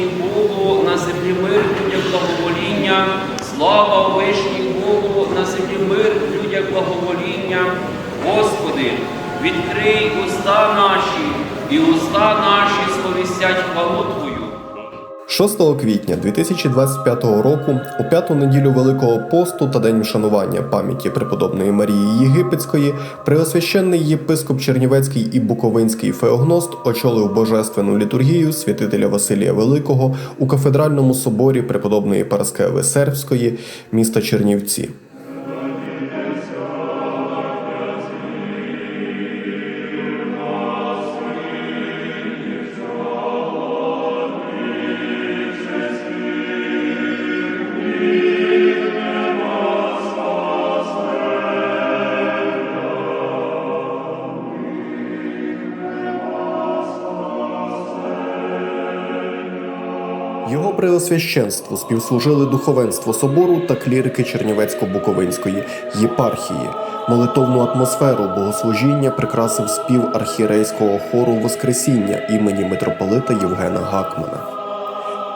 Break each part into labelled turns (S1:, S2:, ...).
S1: Вишній Богу, на землі мир, людям благовоління, слава Вишній Богу, на землі мир, людям благовоління, Господи, відкрий уста наші і уста наші.
S2: 6 квітня 2025 року, у п'яту неділю Великого посту та день вшанування пам'яті преподобної Марії Єгипетської, преосвященний єпископ Чернівецький і Буковинський Феогност очолив божественну літургію святителя Василія Великого у кафедральному соборі преподобної Параскеви Сербської міста Чернівці. Його преосвященству співслужили духовенство собору та клірики Чернівецько-Буковинської єпархії. Молитовну атмосферу богослужіння прикрасив спів архірейського хору Воскресіння імені митрополита Євгена Гакмана.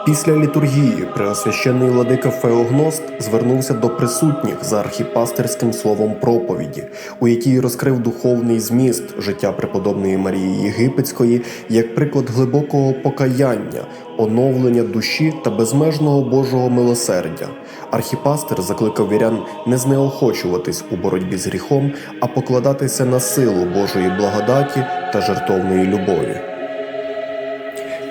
S2: Після літургії преосвященний владика Феогност звернувся до присутніх за архіпастерським словом проповіді, у якій розкрив духовний зміст життя преподобної Марії Єгипетської як приклад глибокого покаяння, оновлення душі та безмежного Божого милосердя. Архіпастер закликав вірян не знеохочуватись у боротьбі з гріхом, а покладатися на силу Божої благодаті та жертовної любові.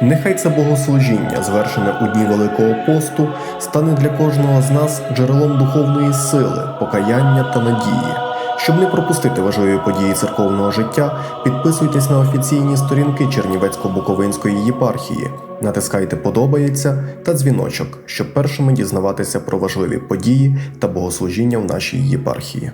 S2: Нехай це богослужіння, звершене у дні Великого посту, стане для кожного з нас джерелом духовної сили, покаяння та надії. Щоб не пропустити важливі події церковного життя, підписуйтесь на офіційні сторінки Чернівецько-Буковинської єпархії, натискайте подобається та дзвіночок, щоб першими дізнаватися про важливі події та богослужіння в нашій єпархії.